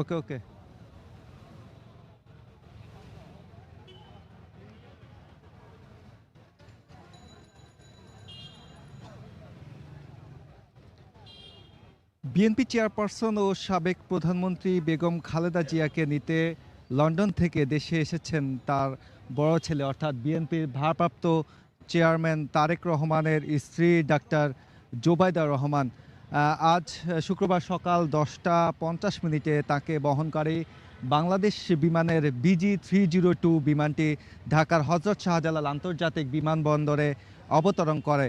ওকে ওকে BNP chairperson ও সাবেক প্রধানমন্ত্রী বেগম খালেদা জিয়াকে নিতে লন্ডন থেকে দেশে এসেছেন তার বড় ছেলে, অর্থাৎ বিএনপির ভারপ্রাপ্ত চেয়ারম্যান তারেক রহমানের স্ত্রী ডাক্তার জোবাইদা রহমান। আজ শুক্রবার সকাল দশটা পঞ্চাশ মিনিটে তাকে বহনকারী বাংলাদেশ বিমানের বিজি থ্রি জিরো টু বিমানটি ঢাকার হজরত শাহজালাল আন্তর্জাতিক বিমানবন্দরে অবতরণ করে।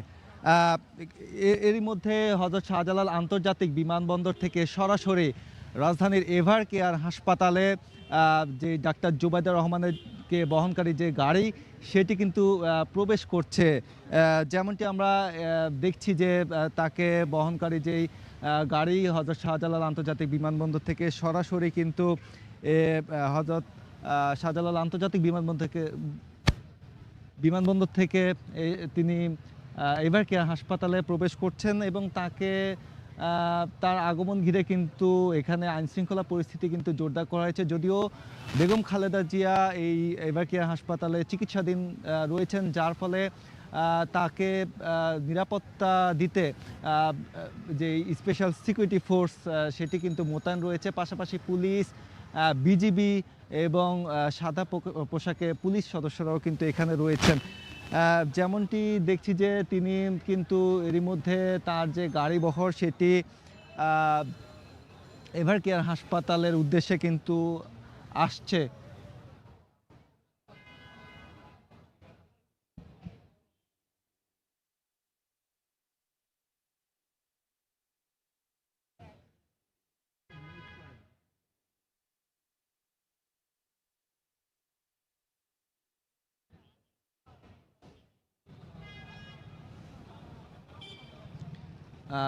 এরই মধ্যে হজরত শাহজালাল আন্তর্জাতিক বিমানবন্দর থেকে সরাসরি রাজধানীর এভার কেয়ার হাসপাতালে যে ডাক্তার জুবাইদা রহমানেরকে বহনকারী যে গাড়ি, সেটি কিন্তু প্রবেশ করছে। যেমনটি আমরা দেখছি যে তাকে বহনকারী যেই গাড়ি হজরত শাহজালাল আন্তর্জাতিক বিমানবন্দর থেকে সরাসরি কিন্তু হজরত শাহজালাল আন্তর্জাতিক বিমানবন্দর থেকে বিমানবন্দর থেকে তিনি এবার কেয়ার হাসপাতালে প্রবেশ করছেন এবং তাকে তার আগমন ঘিরে কিন্তু এখানে আইনশৃঙ্খলা পরিস্থিতি কিন্তু জোরদার করা হয়েছে। যদিও বেগম খালেদা জিয়া এই এবার হাসপাতালে চিকিৎসাধীন রয়েছেন, যার ফলে তাকে নিরাপত্তা দিতে যে স্পেশাল সিকিউরিটি ফোর্স সেটি কিন্তু মোতায়েন রয়েছে। পাশাপাশি পুলিশ বিজিবি এবং সাদা পোশাকে পুলিশ সদস্যরাও কিন্তু এখানে রয়েছেন। যেমনটি দেখছি যে তিনি কিন্তু এরই মধ্যে তার যে গাড়ি বহর সেটি এভার কেয়ার হাসপাতালের উদ্দেশ্যে কিন্তু আসছে।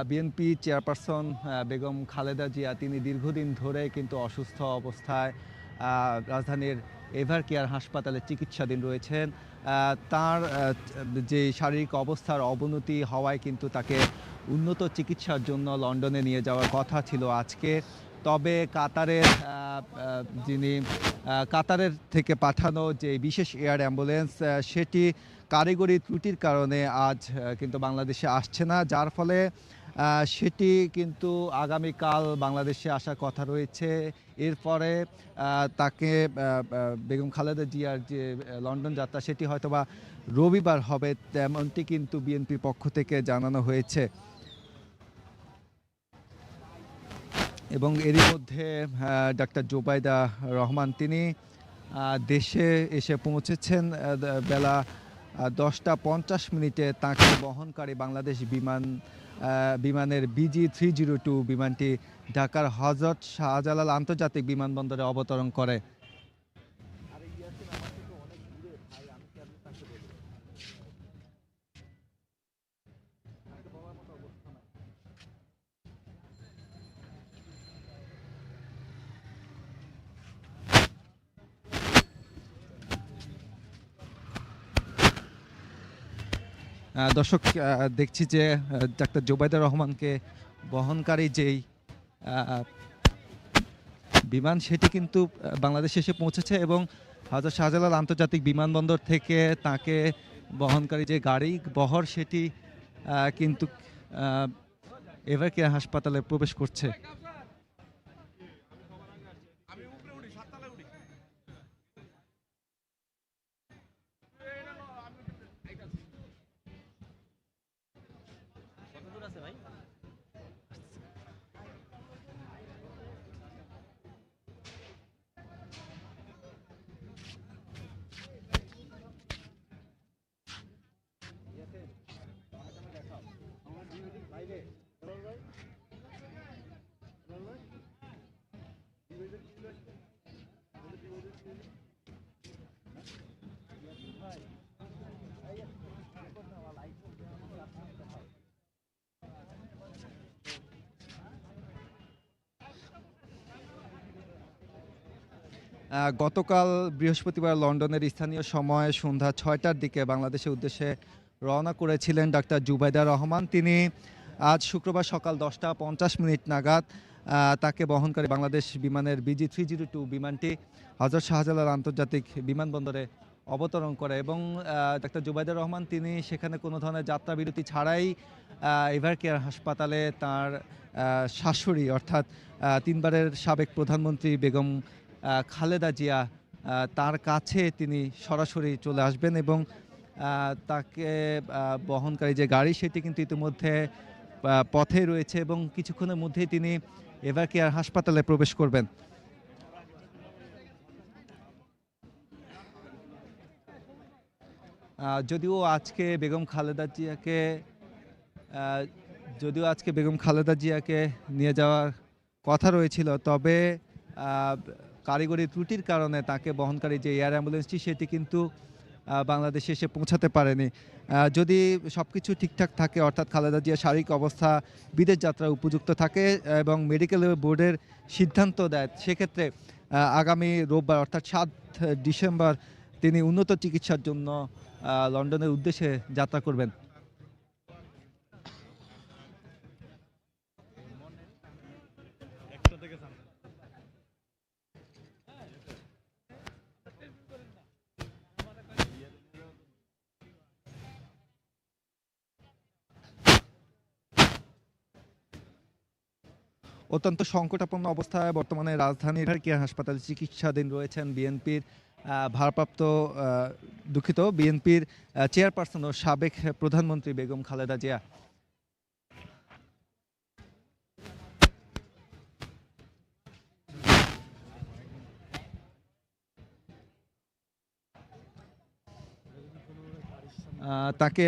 বিএনপি চেয়ারপারসন বেগম খালেদা জিয়া, তিনি দীর্ঘদিন ধরে কিন্তু অসুস্থ অবস্থায় রাজধানীর এভার কেয়ার হাসপাতালে চিকিৎসাধীন রয়েছেন। তার যে শারীরিক অবস্থার অবনতি হওয়ায় কিন্তু তাকে উন্নত চিকিৎসার জন্য লন্ডনে নিয়ে যাওয়ার কথা ছিল আজকে। তবে কাতারের যিনি কাতারের থেকে পাঠানো যে বিশেষ এয়ার অ্যাম্বুলেন্স সেটি কারিগরি ত্রুটির কারণে আজ কিন্তু বাংলাদেশে আসছে না। যার ফলে সেটি কিন্তু আগামীকাল বাংলাদেশে আসার কথা রয়েছে। এরপরে তাকে বেগম খালেদা জিয়ার যে লন্ডন যাত্রা, সেটি হয়তোবা রবিবার হবে, তেমনটি কিন্তু বিএনপির পক্ষ থেকে জানানো হয়েছে। এবং এরই মধ্যে ডাক্তার জোবাইদা রহমান তিনি দেশে এসে পৌঁছেছেন বেলা দশটা পঞ্চাশ মিনিটে তাঁকে বহনকারী বাংলাদেশ বিমান বিমানের বিজি থ্রি জিরো টু বিমানটি ঢাকার হজরত শাহজালাল আন্তর্জাতিক বিমানবন্দরে অবতরণ করে। দর্শক দেখছি যে ডাক্তার জোবাইদা রহমানকে বহনকারী যেই বিমান, সেটি কিন্তু বাংলাদেশে এসে পৌঁছেছে এবং হাজার শাহজালাল আন্তর্জাতিক বিমানবন্দর থেকে তাকে বহনকারী যে গাড়ি, বহর, সেটি কিন্তু এভার কেয়ার হাসপাতালে প্রবেশ করছে। গতকাল বৃহস্পতিবার লন্ডনের স্থানীয় সময় সন্ধ্যা ছয়টার দিকে বাংলাদেশের উদ্দেশ্যে রওনা করেছিলেন ডাক্তার জুবাইদা রহমান। তিনি আজ শুক্রবার সকাল দশটা পঞ্চাশ মিনিট নাগাদ তাকে বহনকারী বাংলাদেশ বিমানের বিজি থ্রি জিরো টু বিমানটি হজরত শাহজালাল আন্তর্জাতিক বিমানবন্দরে অবতরণ করে এবং ডাক্তার জুবাইদুর রহমান তিনি সেখানে কোনো ধরনের যাত্রা বিরতি ছাড়াই এভার কেয়ার হাসপাতালে তার শাশুড়ি অর্থাৎ তিনবারের সাবেক প্রধানমন্ত্রী বেগম খালেদা জিয়া তার কাছে তিনি সরাসরি চলে আসবেন এবং তাকে বহনকারী যে গাড়ি সেটি কিন্তু ইতিমধ্যে পথে রয়েছে এবং কিছুক্ষণের মধ্যেই তিনি এভার কেয়ার হাসপাতালে প্রবেশ করবেন। যদিও আজকে বেগম খালেদা জিয়াকে যদিও আজকে বেগম খালেদা জিয়াকে নিয়ে যাওয়ার কথা রয়েছিল, তবে কারিগরি ত্রুটির কারণে তাকে বহনকারী যে এয়ার অ্যাম্বুলেন্সটি, সেটি কিন্তু বাংলাদেশে এসে পৌঁছাতে পারেনি। যদি সব কিছু ঠিকঠাক থাকে, অর্থাৎ খালেদা জিয়ার শারীরিক অবস্থা, বিদেশ যাত্রা উপযুক্ত থাকে এবং মেডিকেল বোর্ডের সিদ্ধান্ত দেয়, সেক্ষেত্রে আগামী রোববার, অর্থাৎ সাত ডিসেম্বর, তিনি উন্নত চিকিৎসার জন্য লন্ডনের উদ্দেশ্যে যাত্রা করবেন। অত্যন্ত সংকটাপন্ন অবস্থায় বর্তমানে রাজধানীর কেয়ার হাসপাতালে চিকিৎসাধীন রয়েছেন বিএনপির ভারপ্রাপ্ত দুঃখিত বিএনপির চেয়ারপারসন ও সাবেক প্রধানমন্ত্রী বেগম খালেদা জিয়া। তাকে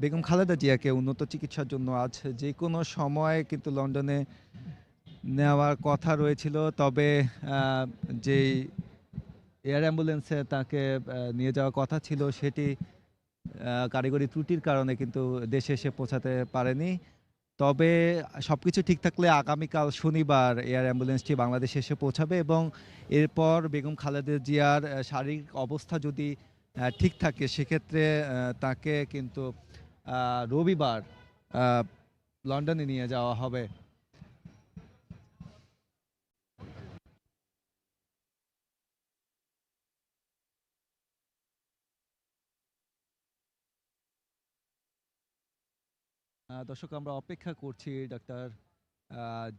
বেগম খালেদা জিয়াকে উন্নত চিকিৎসার জন্য আজ যে কোনো সময় কিন্তু লন্ডনে নেওয়ার কথা রয়েছিল, তবে যেই এয়ার অ্যাম্বুলেন্সে তাকে নিয়ে যাওয়ার কথা ছিল, সেটি কারিগরি ত্রুটির কারণে কিন্তু দেশে এসে পৌঁছাতে পারেনি। তবে সব কিছু ঠিক থাকলে আগামীকাল শনিবার এয়ার অ্যাম্বুলেন্সটি বাংলাদেশে এসে পৌঁছাবে এবং এরপর বেগম খালেদা জিয়ার শারীরিক অবস্থা যদি ঠিক থাকে, সেক্ষেত্রে তাকে কিন্তু রবিবার লন্ডনে নিয়ে যাওয়া হবে। দর্শক, আমরা অপেক্ষা করছি ডাক্তার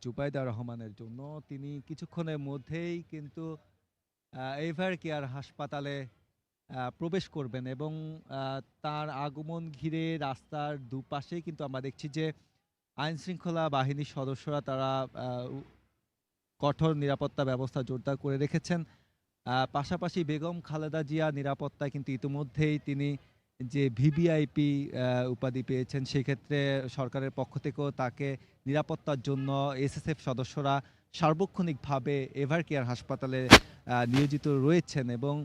জুবাইদা রহমানের জন্য। তিনি কিছুক্ষণের মধ্যেই কিন্তু এভার কেয়ার হাসপাতালে প্রবেশ করবেন এবং তার আগমন ঘিরে রাস্তার দুপাশেই কিন্তু আমরা দেখছি যে আইন শৃঙ্খলা বাহিনীর সদস্যরা তারা কঠোর নিরাপত্তা ব্যবস্থা জোরদার করে রেখেছেন। পাশাপাশি বেগম খালেদা জিয়া নিরাপত্তায় কিন্তু ইতিমধ্যেই তিনি যে ভিভিআইপি উপাধি পেয়েছেন, সেক্ষেত্রে সরকারের পক্ষ থেকেও তাকে নিরাপত্তার জন্য এসএসএফ সদস্যরা সার্বক্ষণিকভাবে এভার কেয়ার হাসপাতালে নিয়োজিত রয়েছেন এবং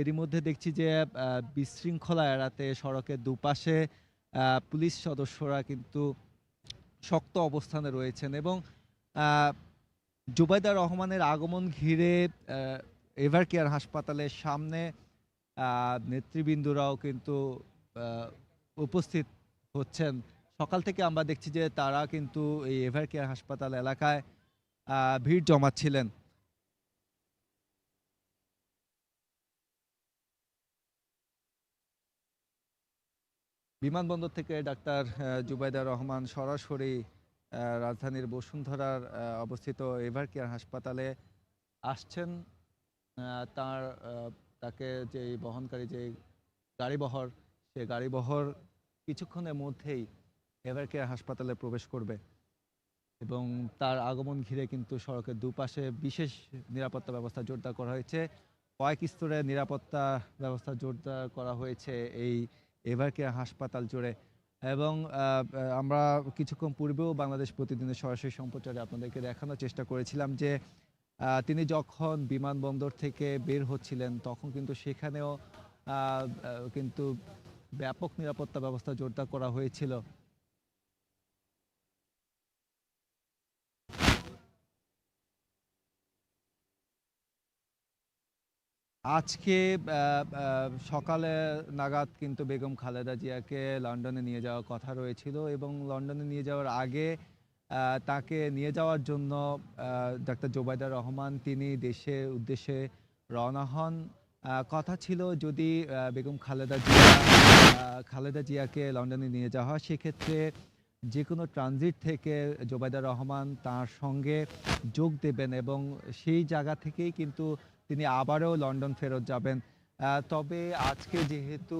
এরই মধ্যে দেখছি যে বিশৃঙ্খলা এড়াতে সড়কের দুপাশে পুলিশ সদস্যরা কিন্তু শক্ত অবস্থানে রয়েছেন এবং জুবাইদা রহমানের আগমন ঘিরে এভার কেয়ার হাসপাতালের সামনে নেতৃবৃন্দরাও কিন্তু উপস্থিত হচ্ছেন। সকাল থেকে আমরা দেখছি যে তারা কিন্তু এই এভার কেয়ার হাসপাতাল এলাকায় ভিড় জমাচ্ছিলেন। বিমানবন্দর থেকে ডাক্তার জুবাইদা রহমান সরাসরি রাজধানীর বসুন্ধরার অবস্থিত এভার কেয়ার হাসপাতালে আসছেন। তার তাকে যে বহনকারী যে গাড়িবহর, সে গাড়িবহর কিছুক্ষণের মধ্যেই এভার হাসপাতালে প্রবেশ করবে এবং তার আগমন ঘিরে কিন্তু সড়কের দুপাশে বিশেষ নিরাপত্তা ব্যবস্থা জোরদার করা হয়েছে। কয়েক স্তরে নিরাপত্তা ব্যবস্থা জোরদার করা হয়েছে এই এভার হাসপাতাল জুড়ে এবং আমরা কিছুক্ষণ পূর্বেও বাংলাদেশ প্রতিদিনের সরাসরি সম্প্রচারে আপনাদেরকে দেখানোর চেষ্টা করেছিলাম যে তিনি যখন বিমানবন্দর থেকে বের হচ্ছিলেন, তখন কিন্তু সেখানেও কিন্তু ব্যাপক নিরাপত্তা ব্যবস্থা জোরদার করা হয়েছিল। আজকে সকালে নাগাদ কিন্তু বেগম খালেদা জিয়াকে লন্ডনে নিয়ে যাওয়ার কথা রয়েছিল এবং লন্ডনে নিয়ে যাওয়ার আগে তাকে নিয়ে যাওয়ার জন্য ডাক্তার জোবাইদা রহমান তিনি দেশে উদ্দেশ্যে রওনা হন। কথা ছিল যদি বেগম খালেদা জিয়া খালেদা জিয়াকে লন্ডনে নিয়ে যাওয়া হয়, সেক্ষেত্রে যে কোনো ট্রানজিট থেকে জোবাইদা রহমান তার সঙ্গে যোগ দেবেন এবং সেই জায়গা থেকেই কিন্তু তিনি আবারও লন্ডন ফেরত যাবেন। তবে আজকে যেহেতু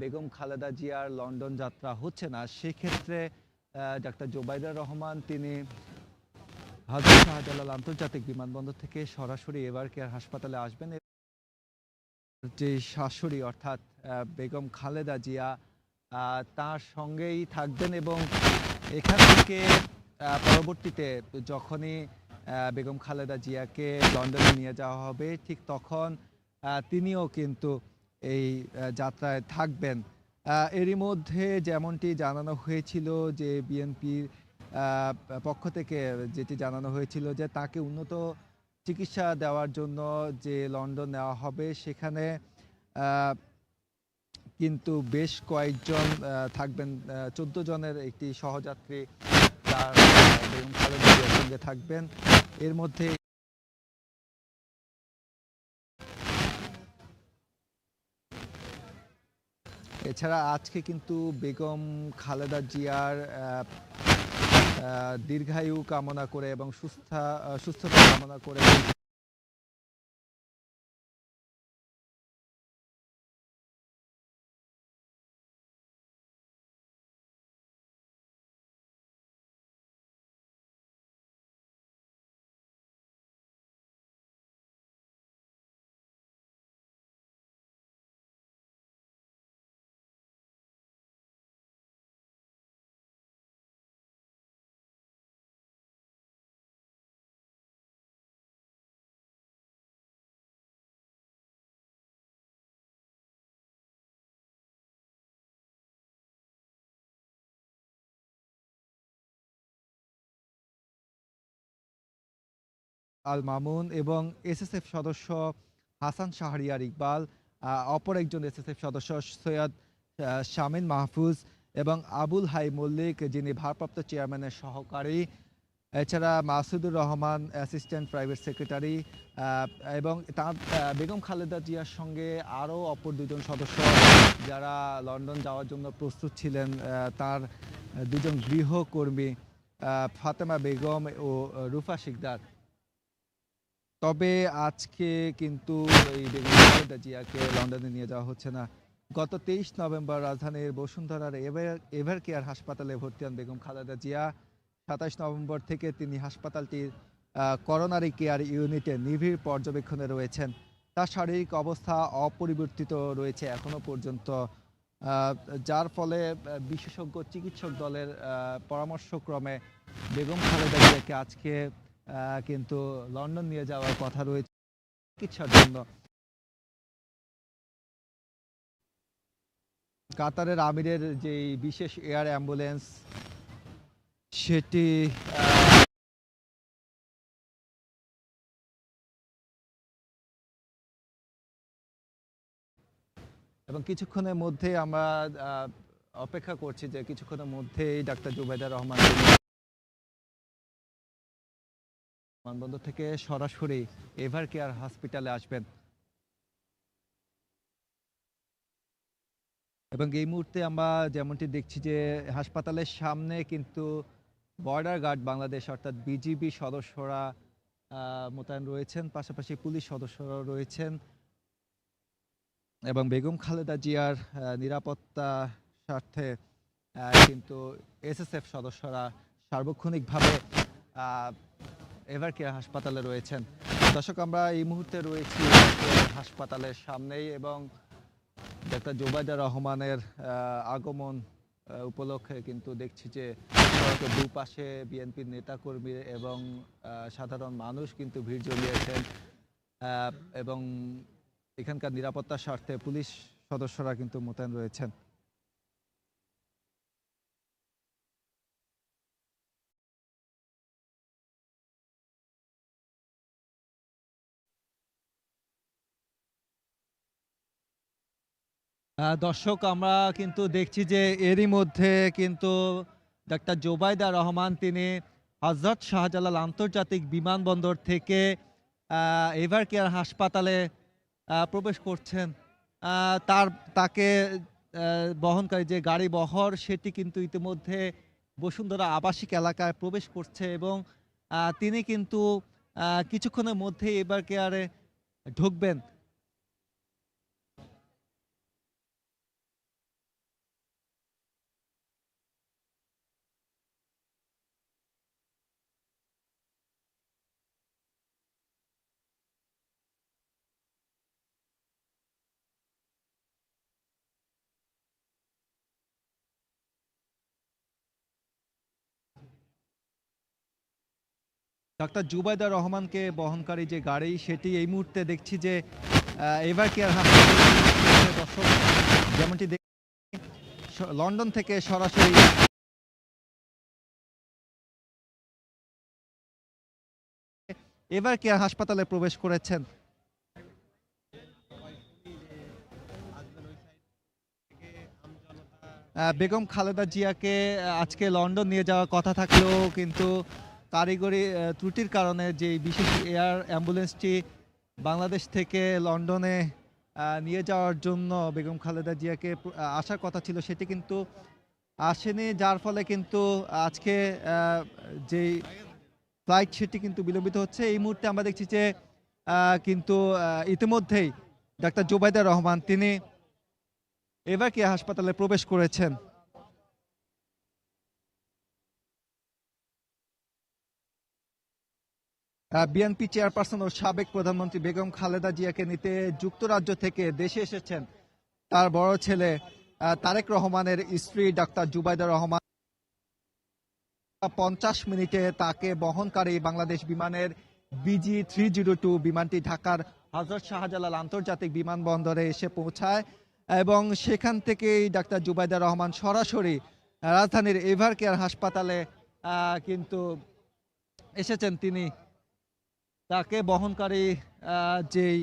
বেগম খালেদা জিয়ার লন্ডন যাত্রা হচ্ছে না, সেক্ষেত্রে ডাক্তার জোবাইদা রহমান, তিনি হজরত শাহজালাল আন্তর্জাতিক বিমানবন্দর থেকে সরাসরি এবার কেয়ার হাসপাতালে আসবেন। যে শাশুড়ি, অর্থাৎ বেগম খালেদা জিয়া তার সঙ্গেই থাকবেন এবং এখান থেকে পরবর্তীতে যখনই বেগম খালেদা জিয়াকে লন্ডনে নিয়ে যাওয়া হবে, ঠিক তখন তিনিও কিন্তু এই যাত্রায় থাকবেন। এরই মধ্যে যেমনটি জানানো হয়েছিল যে বিএনপির পক্ষ থেকে যেটি জানানো হয়েছিল যে তাকে উন্নত চিকিৎসা দেওয়ার জন্য যে লন্ডন নেওয়া হবে সেখানে কিন্তু বেশ কয়েকজন থাকবেন চোদ্দ জনের একটি সহযাত্রী তার সঙ্গে থাকবেন। এর মধ্যে এছাড়া আজকে কিন্তু বেগম খালেদা জিয়ার দীর্ঘায়ু কামনা করে এবং সুস্থা সুস্থতা কামনা করে আল মামুন এবং এসএসএফ সদস্য হাসান শাহরিয়ার ইকবাল অপর একজন এসএসএফ সদস্য সৈয়দ শামিন মাহফুজ এবং আবুল হাই মল্লিক যিনি ভারপ্রাপ্ত চেয়ারম্যানের সহকারী। এছাড়া Masudur Rahman, assistant private secretary এবং তার বেগম খালেদা জিয়ার সঙ্গে আরও অপর দুজন সদস্য যারা লন্ডন যাওয়ার জন্য প্রস্তুত ছিলেন তার দুজন গৃহকর্মী ফাতেমা বেগম ও রুফা শিকদার। তবে আজকে কিন্তু এই খালেদা জিয়াকে লন্ডনে নিয়ে যাওয়া হচ্ছে না। গত তেইশ নভেম্বর রাজধানীর বসুন্ধরার এভার এভার কেয়ার হাসপাতালে ভর্তি হন বেগম খালেদা জিয়া। সাতাশ নভেম্বর থেকে তিনি হাসপাতালটির করোনারি কেয়ার ইউনিটে নিবিড় পর্যবেক্ষণে রয়েছেন। তার শারীরিক অবস্থা অপরিবর্তিত রয়েছে এখনও পর্যন্ত। যার ফলে বিশেষজ্ঞ চিকিৎসক দলের পরামর্শক্রমে বেগম খালেদা জিয়াকে আজকে কিন্তু লন্ডন নিয়ে যাওয়ার কথা রয়েছে চিকিৎসার জন্য। কাতারের আমিরের যে বিশেষ এয়ার অ্যাম্বুলেন্স, সেটি এবং কিছুক্ষণের মধ্যে আমরা অপেক্ষা করছি যে কিছুক্ষণের মধ্যেই ডাক্তার জুবাইদা রহমান বিমানবন্দর থেকে সরাসরি এভার কেয়ার হসপিটালে আসবেন। এবং এই মুহূর্তে আমরা যেমনটি দেখছি যে হাসপাতালের সামনে কিন্তু বর্ডার গার্ড বাংলাদেশ, অর্থাৎ বিজিবি সদস্যরা মোতায়েন রয়েছেন। পাশাপাশি পুলিশ সদস্যরা রয়েছেন। এবং বেগম খালেদা জিয়ার নিরাপত্তা স্বার্থে কিন্তু এসএসএফ সদস্যরা সার্বক্ষণিকভাবে এভার কেয়ার হাসপাতালে রয়েছেন? দর্শক, আমরা এই মুহূর্তে রয়েছি হাসপাতালের সামনেই এবং ডাক্তার জোবাইদা রহমানের আগমন উপলক্ষে কিন্তু দেখছি যে দুপাশে বিএনপির নেতাকর্মী এবং সাধারণ মানুষ কিন্তু ভিড় জমিয়েছেন এবং এখানকার নিরাপত্তার স্বার্থে পুলিশ সদস্যরা কিন্তু মোতায়েন রয়েছেন। দর্শক, আমরা কিন্তু দেখছি যে এরই মধ্যে কিন্তু ডাক্তার জোবাইদা রহমান, তিনি হজরত শাহজালাল আন্তর্জাতিক বিমানবন্দর থেকে এভার কেয়ার হাসপাতালে প্রবেশ করছেন। তার, তাকে বহনকারী যে গাড়ি বহর, সেটি কিন্তু ইতিমধ্যে বসুন্ধরা আবাসিক এলাকায় প্রবেশ করছে এবং তিনি কিন্তু কিছুক্ষণের মধ্যে এবার কেয়ারে ঢুকবেন। ডাক্তার জুবাইদা রহমানকে বহনকারী যে গাড়ি, সেটি এই মুহূর্তে দেখছি যে এভার কেয়ার হাসপাতালে দর্শক? যেমনটি লন্ডন থেকে সরাসরি এভার কেয়ার হাসপাতালে প্রবেশ করেছেন? বেগম খালেদা জিয়াকে আজকে লন্ডন নিয়ে যাওয়ার কথা থাকলেও কিন্তু কারিগরি ত্রুটির কারণে যে বিশেষ এয়ার অ্যাম্বুলেন্সটি বাংলাদেশ থেকে লন্ডনে নিয়ে যাওয়ার জন্য বেগম খালেদা জিয়াকে আসার কথা ছিল, সেটি কিন্তু আসেনি। যার ফলে কিন্তু আজকে যেই ফ্লাইট সেটি কিন্তু বিলম্বিত হচ্ছে। এই মুহূর্তে আমরা দেখছি যে কিন্তু ইতিমধ্যেই ডাক্তার জুবাইদা রহমান, তিনি এবার কি হাসপাতালে প্রবেশ করেছেন। বিএনপি চেয়ারপারসন ও সাবেক প্রধানমন্ত্রী বেগম খালেদা জিয়াকে নিতে যুক্তরাজ্য থেকে দেশে এসেছেন তার বড় ছেলে তারেক রহমানের স্ত্রী ডাক্তার জুবাইদা রহমান। পঞ্চাশ মিনিটে তাকে বহনকারী বাংলাদেশ বিমানের বিজি থ্রি জিরো টু বিমানটি ঢাকার হজরত শাহজালাল আন্তর্জাতিক বিমানবন্দরে এসে পৌঁছায় এবং সেখান থেকেই ডাক্তার জুবাইদা রহমান সরাসরি রাজধানীর এভার কেয়ার হাসপাতালে কিন্তু এসেছেন তিনি। তাকে বহনকারী যেই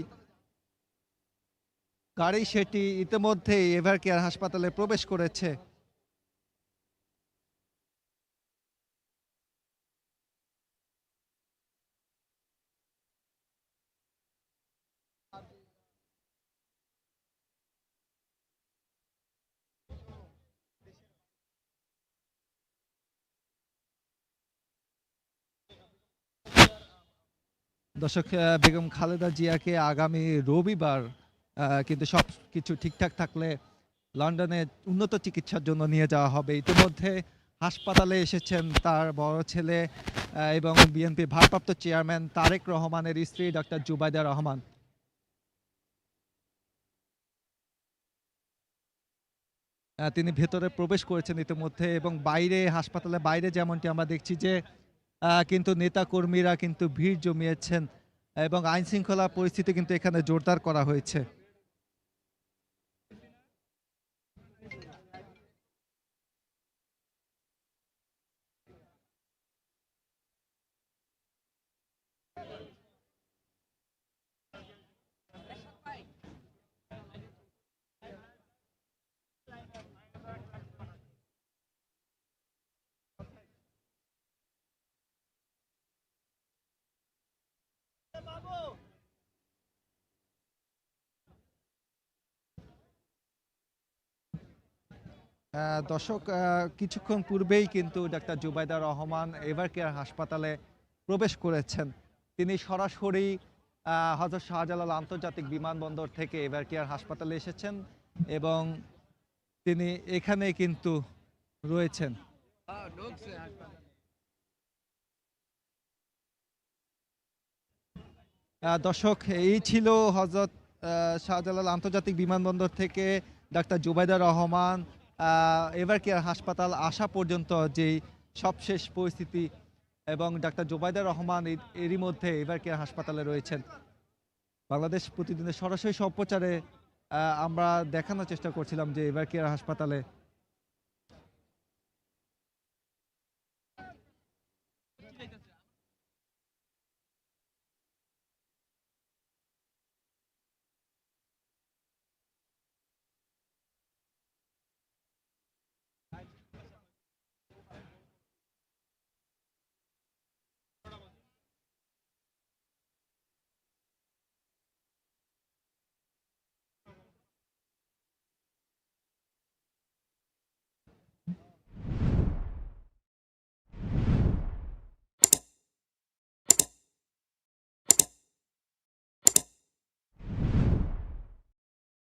গাড়ি সেটি ইতিমধ্যেই এভার কেয়ার হাসপাতালে প্রবেশ করেছে। দর্শক বেগম খালেদা জিয়াকে আগামী রবিবার কিন্তু সব কিছু ঠিকঠাক থাকলে লন্ডনে উন্নত চিকিৎসার জন্য নিয়ে যাওয়া হবে। ইতিমধ্যে হাসপাতালে এসেছেন তার বড় ছেলে এবং বিএনপি ভারপ্রাপ্ত চেয়ারম্যান তারেক রহমানের স্ত্রী ডক্টর জুবাইদা রহমান। তিনি ভেতরে প্রবেশ করেছেন ইতিমধ্যে এবং বাইরে হাসপাতালে বাইরে যেমনটি আমরা দেখছি যে কিন্তু নেতাকর্মীরা কিন্তু ভিড় জমিয়েছেন এবং আইনশৃঙ্খলা পরিস্থিতি কিন্তু এখানে জোরদার করা হয়েছে। দর্শক কিছুক্ষণ পূর্বেই কিন্তু doctor Zubaida Rahman ever care হাসপাতালে প্রবেশ করেছেন। তিনি সরাসরি হজরত শাহজালাল আন্তর্জাতিক বিমানবন্দর থেকে এভার কেয়ার হাসপাতালে এসেছেন এবং তিনি এখানে কিন্তু রয়েছেন। দর্শক, এই ছিল হজরত শাহজালাল আন্তর্জাতিক বিমানবন্দর থেকে ডাক্তার জুবাইদা রহমান। এভার কেয়ার হাসপাতাল আসা পর্যন্ত যেই সবশেষ পরিস্থিতি এবং ডাক্তার জোবাইদা রহমান এর- এরই মধ্যে এভার কেয়ার হাসপাতালে রয়েছেন। বাংলাদেশ প্রতিদিনের সরাসরি সম্প্রচারে আমরা দেখানোর চেষ্টা করছিলাম যে এভার কেয়ার হাসপাতালে